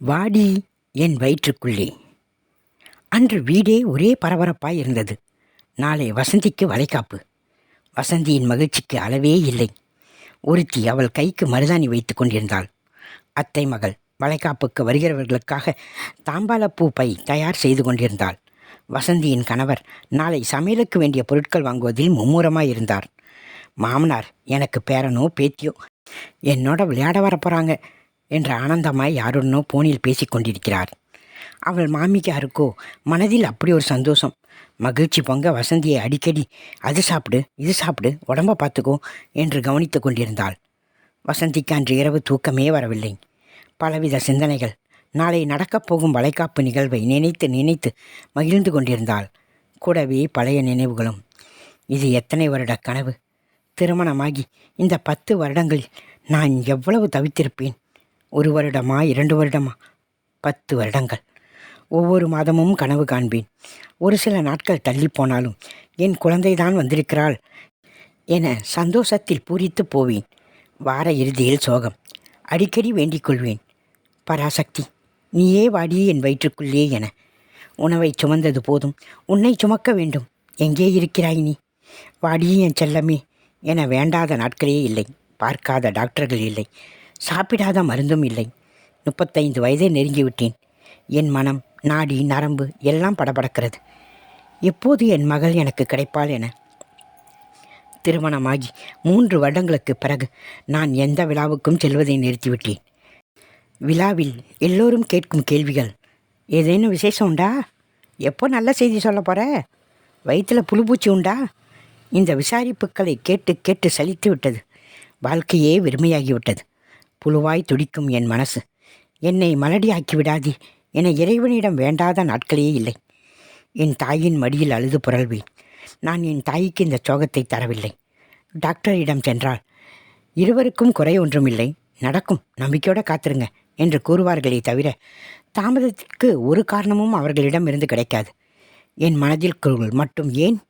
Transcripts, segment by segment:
வாடி என் வயிற்றுக்குள்ளே. அன்று வீடே ஒரே பரபரப்பாய் இருந்தது. நாளை வசந்திக்கு வளைகாப்பு. வசந்தியின் மகிழ்ச்சிக்கு அளவே இல்லை. ஒருத்தி அவள் கைக்கு மருதாணி வைத்து கொண்டிருந்தாள். அத்தை மகள் வளைகாப்புக்கு வருகிறவர்களுக்காக தாம்பாளப்பூ பை தயார் செய்து கொண்டிருந்தாள். வசந்தியின் கணவர் நாளை சமையலுக்கு வேண்டிய பொருட்கள் வாங்குவதில் மும்முரமாக இருந்தார். மாமனார் எனக்கு பேரனோ பேத்தியோ என்னோட விளையாட வரப்போகிறாங்க என்று ஆனந்தமாய் யாருடனோ போனில் பேசிக்கொண்டிருக்கிறார் அவள் மாமிக்காருக்கோ மனதில் அப்படி ஒரு சந்தோஷம். மகிழ்ச்சி பொங்க வசந்தியை அடிக்கடி அது சாப்பிடு இது சாப்பிடு உடம்ப பார்த்துக்கோ என்று கவனித்து கொண்டிருந்தாள். வசந்திக்கு அன்று இரவு தூக்கமே வரவில்லை. பலவித சிந்தனைகள் நாளை நடக்கப் போகும் வளைகாப்பு நிகழ்வை நினைத்து நினைத்து மகிழ்ந்து கொண்டிருந்தாள். கூடவே பழைய நினைவுகளும். இது எத்தனை வருட கனவு? திருமணமாகி இந்த பத்து வருடங்களில் நான் எவ்வளவு தவித்திருப்பேன்? ஒரு வருடமா இரண்டு வருடமா? பத்து வருடங்கள். ஒவ்வொரு மாதமும் கனவு காண்பேன். ஒரு சில நாட்கள் தள்ளி போனாலும் என் குழந்தைதான் வந்திருக்கிறாள் என சந்தோஷத்தில் பூரித்து போவேன். வார இறுதியில் சோகம். அடிக்கடி வேண்டிக் கொள்வேன். பராசக்தி நீயே வாடி என் வயிற்றுக்குள்ளே என. உணவை சுமந்தது போதும். உன்னை சுமக்க வேண்டும். எங்கே இருக்கிறாய் நீ? வாடி என் செல்லமே என வேண்டாத நாட்களே இல்லை. பார்க்காத டாக்டர்கள் இல்லை. சாப்பிடாத மருந்தும் இல்லை. முப்பத்தைந்து வயதை நெருங்கிவிட்டேன். என் மனம் நாடி நரம்பு எல்லாம் படபடக்கிறது. எப்போது என் மகள் எனக்கு கிடைப்பாள் என? திருமணமாகி மூன்று வருடங்களுக்கு பிறகு நான் எந்த விழாவுக்கும் செல்வதை நிறுத்திவிட்டேன். விழாவில் எல்லோரும் கேட்கும் கேள்விகள் ஏதேனும் விசேஷம் உண்டா? எப்போ நல்ல செய்தி சொல்ல போகிற வயிற்றில் புழுபூச்சி உண்டா? இந்த விசாரிப்புகளை கேட்டு கேட்டு சலித்து விட்டது. வாழ்க்கையே வெறுமையாகிவிட்டது. புழுவாய் துடிக்கும் என் மனசு. என்னை மலடியாக்கி விடாதே என இறைவனிடம் வேண்டாத நாட்களே இல்லை. என் தாயின் மடியில் அழுது புரள்வேன். நான் என் தாய்க்கு இந்த சோகத்தை தரவில்லை. டாக்டரிடம் சென்றால் இருவருக்கும் குறை ஒன்றுமில்லை. நடக்கும். நம்பிக்கையோட காத்திருங்க என்று கூறுவார்களே தவிர தாமதத்திற்கு ஒரு காரணமும் அவர்களிடம் இருந்து கிடைக்காது. என் மனதில் மட்டும் ஏன்?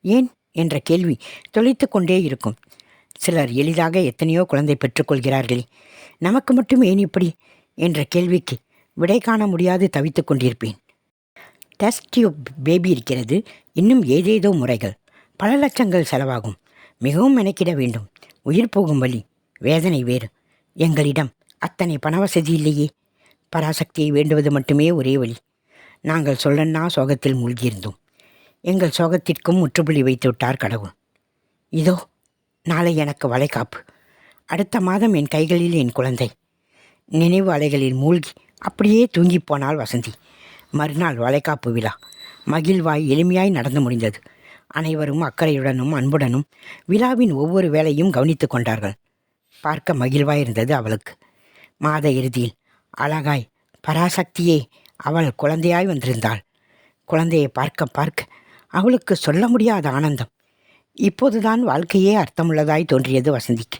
ஏன்? என்ற கேள்வி தொலைத்து கொண்டே இருக்கும். சிலர் எளிதாக எத்தனையோ குழந்தை பெற்றுக்கொள்கிறார்களே. நமக்கு மட்டும் ஏன் இப்படி? என்ற கேள்விக்கு விடை காண முடியாது தவித்து கொண்டிருப்பேன். டெஸ்ட் டியூப் பேபி இருக்கிறது. இன்னும் ஏதேதோ முறைகள். பல லட்சங்கள் செலவாகும். மிகவும் மெனக்கிட வேண்டும். உயிர் போகும் வழி. வேதனை வேறு. எங்களிடம் அத்தனை பண வசதி இல்லையே. பராசக்தியை வேண்டுவது மட்டுமே ஒரே வழி. நாங்கள் சொல்லன்னா சோகத்தில் மூழ்கியிருந்தோம். எங்கள் சோகத்திற்கும் முற்றுப்புள்ளி வைத்து விட்டார் கடவுள். இதோ நாளை எனக்கு வளைகாப்பு. அடுத்த மாதம் என் கைகளில் என் குழந்தை. நினைவு அலைகளில் மூழ்கி அப்படியே தூங்கிப் போனாள் வசந்தி. மறுநாள் வளைகாப்பு விழா. மகிழ்வாய் எளிமையாய் நடந்து முடிந்தது. அனைவரும் அக்கறையுடனும் அன்புடனும் விழாவின் ஒவ்வொரு வேலையும் கவனித்துக் கொண்டார்கள். பார்க்க மகிழ்வாய் இருந்தது அவளுக்கு. மாத இறுதியில் அழகாய் பராசக்தியே அவள் குழந்தையாய் வந்திருந்தாள். குழந்தையை பார்க்க பார்க்க அவளுக்கு சொல்ல முடியாத ஆனந்தம். இப்போதுதான் வாழ்க்கையே அர்த்தமுள்ளதாய் தோன்றியது வசந்திக்கு.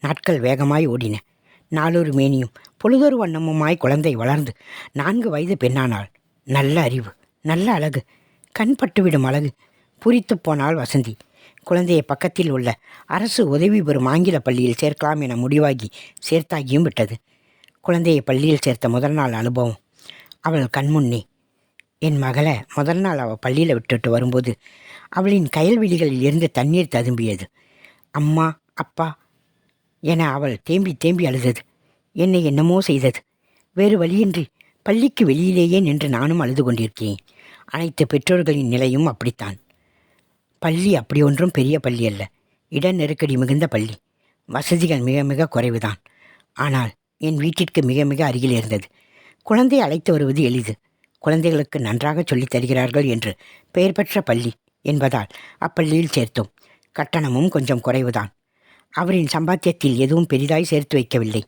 நாட்கள் வேகமாய் ஓடின. நாளொரு மேனியும் பொழுதொரு வண்ணமுமாய் குழந்தை வளர்ந்து நான்கு வயது பெண்ணானாள். நல்ல அறிவு நல்ல அழகு கண் பட்டுவிடும் அழகு புரித்து போனாள் வசந்தி. குழந்தையை பக்கத்தில் உள்ள அரசு உதவி பெறும் ஆங்கில பள்ளியில் சேர்க்கலாம் என முடிவாகி சேர்த்தாகியும் விட்டது. குழந்தையை பள்ளியில் சேர்த்த முதல் நாள் அனுபவம். அவள் கண்முன்னே என் மகளை முதல் நாள் அவள் பள்ளியில் விட்டுட்டு வரும்போது அவளின் கயல்வெளிகளில் இருந்து தண்ணீர் ததும்பியது. அம்மா அப்பா என அவள் தேம்பி தேம்பி அழுதது. என்னை என்னமோ செய்தது. வேறு வழியின்றி பள்ளிக்கு வெளியிலேயே நின்று நானும் அழுது கொண்டிருக்கிறேன். அனைத்து பெற்றோர்களின் நிலையும் அப்படித்தான். பள்ளி அப்படி ஒன்றும் பெரிய பள்ளி அல்ல. இட நெருக்கடி மிகுந்த பள்ளி. வசதிகள் மிக மிக குறைவுதான். ஆனால் என் வீட்டிற்கு மிக மிக அருகில் இருந்தது. குழந்தை அழைத்து வருவது எளிது. குழந்தைகளுக்கு நன்றாக சொல்லித் தருகிறார்கள் என்று பெயர் பெற்ற பள்ளி. என்பதால் அப்பள்ளியில் சேர்த்தோம். கட்டணமும் கொஞ்சம் குறைவுதான். அவரின் சம்பாத்தியத்தில் எதுவும் பெரிதாய் சேர்த்து வைக்கவில்லை.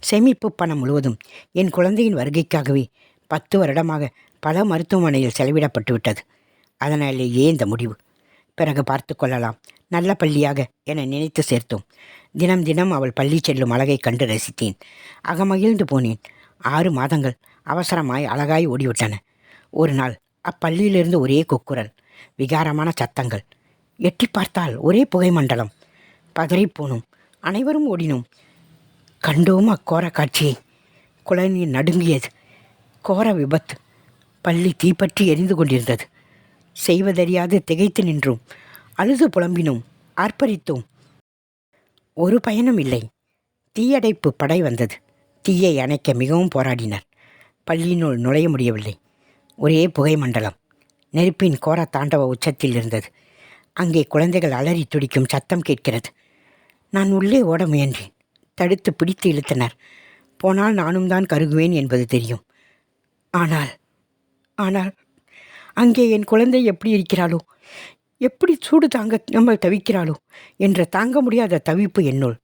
சேமிப்பு பணம் முழுவதும் என் குழந்தையின் வருகைக்காகவே பத்து வருடமாக பல மருத்துவமனையில் செலவிடப்பட்டு விட்டது. அதனாலேயே இந்த முடிவு. பிறகு பார்த்து கொள்ளலாம். நல்ல பள்ளியாக என நினைத்து சேர்த்தோம். தினம் தினம் அவள் பள்ளி செல்லும் அழகை கண்டு ரசித்தேன். அகமகிழ்ந்து போனேன். ஆறு மாதங்கள் அவசரமாய் அழகாய் ஓடிவிட்டன. ஒரு நாள் அப்பள்ளியிலிருந்து ஒரே கொக்குரல். விகாரமான சத்தங்கள். எட்டி பார்த்தால் ஒரே புகை மண்டலம். பதறிப்போனோம் அனைவரும் ஓடினோம். கண்டோம் அக்கோர காட்சியை. குழந்தை நடுங்கியது. கோர விபத்து. பள்ளி தீப்பற்றி எரிந்து கொண்டிருந்தது. செய்வதறியாது திகைத்து நின்றோம். அழுது புலம்பினோம். ஆர்ப்பரித்தோம். ஒரு பயனும் இல்லை. தீயடைப்பு படை வந்தது. தீயை அணைக்க மிகவும் போராடினர். பள்ளியினுள் நுழைய முடியவில்லை. ஒரே புகை மண்டலம். நெருப்பின் கோர தாண்டவ உச்சத்தில் இருந்தது. அங்கே குழந்தைகள் அலறி துடிக்கும் சத்தம் கேட்கிறது. நான் உள்ளே ஓட முயன்றேன். தடுத்து பிடித்து இழுத்தனர். போனால் நானும் தான் கருகுவேன் என்பது தெரியும். ஆனால் ஆனால் அங்கே என் குழந்தை எப்படி இருக்கிறாளோ? எப்படி சூடு தாங்க நம்ம தவிக்கிறாளோ? என்ற தாங்க முடியாத தவிப்பு என்னுள்.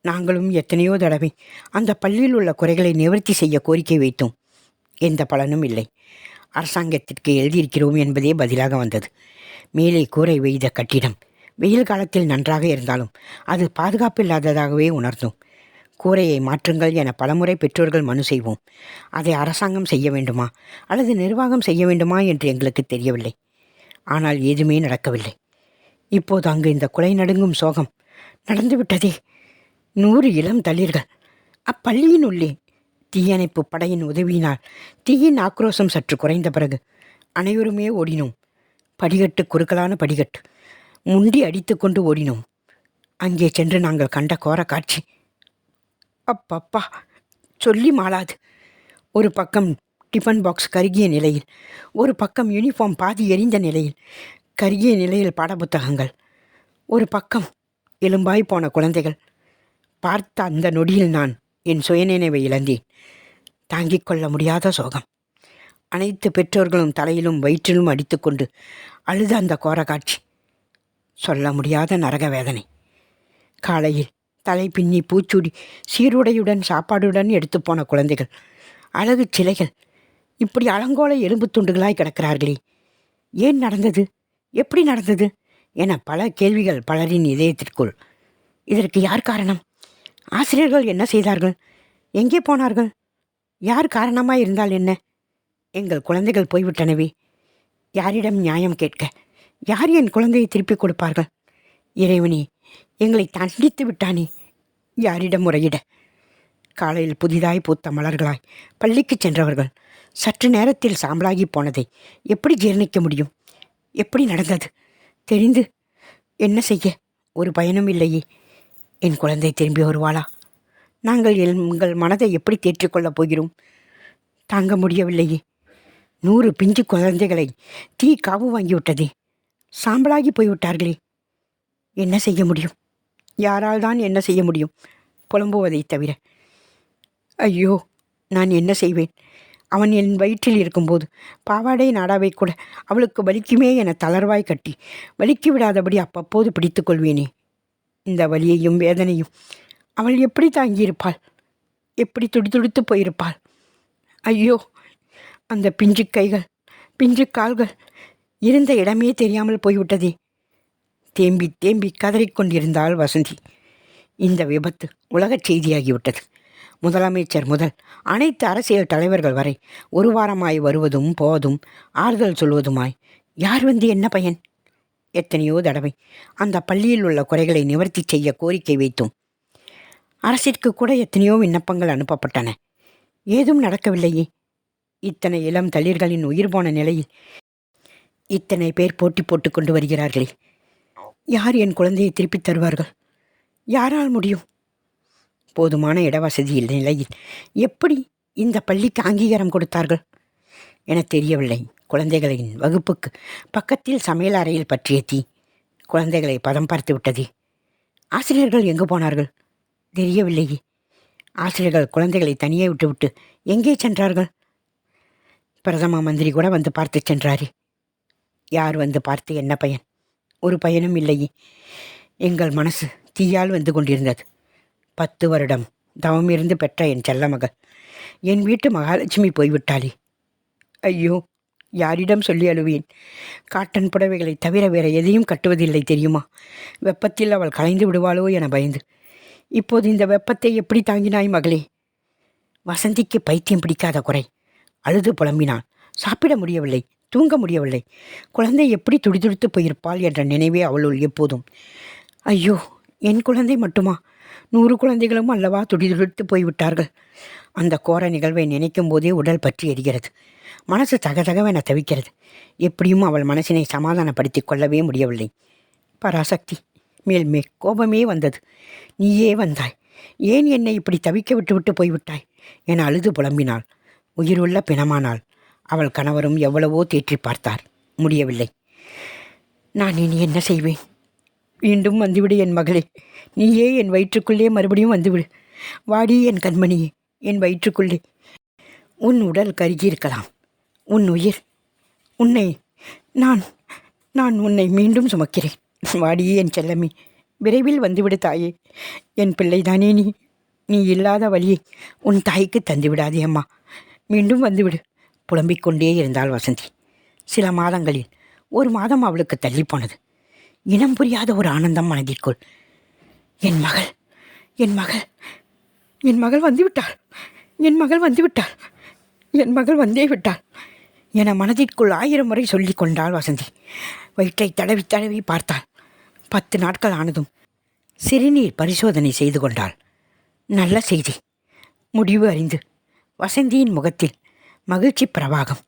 நாங்களும் எத்தனையோ தடவை அந்த பள்ளியில் உள்ள குறைகளை நிவர்த்தி செய்ய கோரிக்கை வைத்தோம். எந்த பலனும் இல்லை. அரசாங்கத்திற்கு எழுதியிருக்கிறோம் என்பதே பதிலாக வந்தது. மேலே கூரை வெய்த கட்டிடம் வெயில் காலத்தில் நன்றாக இருந்தாலும் அது பாதுகாப்பில்லாததாகவே உணர்ந்தோம். கூரையை மாற்றுங்கள் என பலமுறை பெற்றோர்கள் மனு செய்வோம். அதை அரசாங்கம் செய்ய வேண்டுமா? அல்லது நிர்வாகம் செய்ய வேண்டுமா என்று எங்களுக்கு தெரியவில்லை. ஆனால் எதுவுமே நடக்கவில்லை. இப்போது அங்கு இந்த குலை நடுங்கும் சோகம் நடந்துவிட்டதே. நூறு இளம் தளிர்கள். அப்பள்ளியின் உள்ளே தீயணைப்பு படையின் உதவியினால் தீயின் ஆக்ரோஷம் சற்று குறைந்த பிறகு அனைவருமே ஓடினோம். படிகட்டு குறுக்கலான படிகட்டு. முண்டி அடித்துக்கொண்டு ஓடினோம். அங்கே சென்று நாங்கள் கண்ட கோர காட்சி. அப்பப்பா சொல்லி மாளாது. ஒரு பக்கம் டிஃபன் பாக்ஸ் கருகிய நிலையில் ஒரு பக்கம் யூனிஃபார்ம் பாதி எரிந்த நிலையில் கருகிய நிலையில் பாடப்புத்தகங்கள். ஒரு பக்கம் எலும்பாய் போன குழந்தைகள். பார்த்த அந்த நொடியில் நான் என் சுயநினைவை இழந்தேன். தாங்கிக் கொள்ள முடியாத சோகம். அனைத்து பெற்றோர்களும் தலையிலும் வயிற்றிலும் அடித்துக்கொண்டு அழுத அந்த கோர காட்சி. சொல்ல முடியாத நரக வேதனை. காலையில் தலை பின்னி பூச்சூடி சீருடையுடன் சாப்பாடுடன் எடுத்து போன குழந்தைகள். அழகு சிலைகள். இப்படி அலங்கோல எலும்பு துண்டுகளாய் கிடக்கிறார்களே. ஏன் நடந்தது? எப்படி நடந்தது? என பல கேள்விகள் பலரின் இதயத்திற்குள். இதற்கு யார் காரணம்? ஆசிரியர்கள் என்ன செய்தார்கள்? எங்கே போனார்கள்? யார் காரணமாக இருந்தால் என்ன? எங்கள் குழந்தைகள் போய்விட்டனவே. யாரிடம் நியாயம் கேட்க யார் என் குழந்தையை திருப்பிக் கொடுப்பார்கள்? இறைவனே எங்களை தண்டித்து விட்டானே. யாரிடம் முறையிட? காலையில் புதிதாய் பூத்த மலர்களாய் பள்ளிக்கு சென்றவர்கள் சற்று நேரத்தில் சாம்பலாகி போனதை எப்படி ஜீரணிக்க முடியும்? எப்படி நடந்தது? தெரிந்து என்ன செய்ய? ஒரு பயனும் இல்லையே. என் குழந்தை திரும்பி வருவாளா? நாங்கள் எங்கள் மனதை எப்படி தேற்றிக்கொள்ளப் போகிறோம்? தாங்க முடியவில்லையே. நூறு பிஞ்சு குழந்தைகளை தீ காவு வாங்கிவிட்டதே. சாம்பலாகி போய்விட்டார்களே. என்ன செய்ய முடியும்? யாரால் தான் என்ன செய்ய முடியும்? புலம்புவதை தவிர. ஐயோ நான் என்ன செய்வேன்? அவன் என் வயிற்றில் இருக்கும்போது பாவாடை நாடாவை கூட அவளுக்கு வலிக்குமே என தளர்வாய் கட்டி வலிக்கு விடாதபடி அப்பப்போது பிடித்து கொள்வேனே. இந்த வலியையும் வேதனையும். அவள் எப்படி தாங்கியிருப்பாள்? எப்படி துடிதுடித்து போயிருப்பாள்? ஐயோ அந்த பிஞ்சு கைகள் பிஞ்சு கால்கள் இருந்த இடமே தெரியாமல் போய்விட்டதே. தேம்பி தேம்பி கதறிக்கொண்டிருந்தாள் வசந்தி. இந்த விபத்து உலகச் செய்தியாகிவிட்டது. முதலமைச்சர் முதல் அனைத்து அரசியல் தலைவர்கள் வரை ஒரு வாரமாய் வருவதும் போவதும் ஆறுதல் சொல்வதுமாய். யார் வந்து என்ன பயன்? எத்தனையோ தடவை அந்த பள்ளியில் உள்ள குறைகளை நிவர்த்தி செய்ய கோரிக்கை வைத்தோம். அரசிற்கு கூட எத்தனையோ விண்ணப்பங்கள் அனுப்பப்பட்டன. ஏதும் நடக்கவில்லையே. இத்தனை இளம் தளிர்களின் உயிர் போன நிலையில் இத்தனை பேர் போட்டி போட்டு கொண்டு வருகிறார்களே. யார் என் குழந்தையை திருப்பித் தருவார்கள்? யாரால் முடியும்? போதுமான இடவசதி இல்லை நிலையில் எப்படி இந்த பள்ளிக்கு அங்கீகாரம் கொடுத்தார்கள்? என தெரியவில்லை. குழந்தைகளின் வகுப்புக்கு பக்கத்தில் சமையல் அறையில் பற்றிய தீ. குழந்தைகளை பதம் பார்த்து விட்டதே. ஆசிரியர்கள் எங்கு போனார்கள்? தெரியவில்லையே. ஆசிரியர்கள் குழந்தைகளை தனியே விட்டுவிட்டு எங்கே சென்றார்கள்? பிரதம மந்திரி கூட வந்து பார்த்து சென்றாரே. யார் வந்து பார்த்து என்ன பயன்? ஒரு பயனும் இல்லையே. எங்கள் மனசு தீயால் வந்து கொண்டிருந்தது. பத்து வருடம் தவம் இருந்து பெற்ற என் செல்ல மகள். என் வீட்டு மகாலட்சுமி போய்விட்டாளே. ஐயோ யாரிடம் சொல்லி அழுவேன்? காட்டன் புடவைகளை தவிர வேற எதையும் கட்டுவதில்லை தெரியுமா? வெப்பத்தில் அவள் கலைந்து விடுவாளோ என பயந்து. இப்போது இந்த வெப்பத்தை எப்படி தாங்கினாய் மகளே? வசந்திக்கு பைத்தியம் பிடிக்காத குறை. அழுது புலம்பினாள். சாப்பிட முடியவில்லை தூங்க முடியவில்லை. குழந்தை எப்படி துடிதுடித்து போயிருப்பாள் என்ற நினைவே அவளுள் எப்போதும். ஐயோ என் குழந்தை மட்டுமா? நூறு குழந்தைகளும் அல்லவா துடிதுடித்து போய்விட்டார்கள்? அந்த கோர நிகழ்வை நினைக்கும் போதே உடல் பற்றி எரிகிறது. மனசு தகதகவென தவிக்கிறது. எப்படியும் அவள் மனசினை சமாதானப்படுத்திக் கொள்ளவே முடியவில்லை. பராசக்தி மேல் மே கோபமே வந்தது. நீயே வந்தாய். ஏன் என்னை இப்படி தவிக்க விட்டுவிட்டு போய்விட்டாய்? என அழுது புலம்பினாள். உயிருள்ள பிணமானாள். அவள் கணவரும் எவ்வளவோ தேற்றி பார்த்தார். முடியவில்லை. நான் இனி என்ன செய்வேன்? மீண்டும் வந்துவிடு என் மகளே. நீயே என் வயிற்றுக்குள்ளே மறுபடியும் வந்துவிடு. வாடி என் கண்மணியே என் வயிற்றுக்குள்ளே. உன் உடல் கருகியிருக்கலாம். உன் உயிர். உன்னை நான் நான் உன்னை மீண்டும் சுமக்கிறேன். வாடி என் செல்லமி. விரைவில் வந்துவிடு தாயே. என் பிள்ளைதானே நீ. நீ இல்லாத வழியை உன் தாய்க்கு தந்து விடாதே அம்மா. மீண்டும் வந்துவிடு. புலம்பிக் கொண்டே இருந்தாள் வசந்தி. சில மாதங்களில் ஒரு மாதம் அவளுக்கு தள்ளி போனது இனம் புரியாத ஒரு ஆனந்தம் மனதிற்குள். என் மகள் என் மகள் என் மகள் வந்துவிட்டாள். என் மகள் வந்துவிட்டாள். என் மகள் வந்தே விட்டாள். என மனதிற்குள் ஆயிரம் முறை சொல்லி கொண்டாள் வசந்தி. வயிற்றை தடவி தடவி பார்த்தாள். பத்து நாட்கள் ஆனதும் சிறுநீர் பரிசோதனை செய்து கொண்டாள். நல்ல செய்தி. முடிவு அறிந்து வசந்தியின் முகத்தில் மகிழ்ச்சி பிரவாகம்.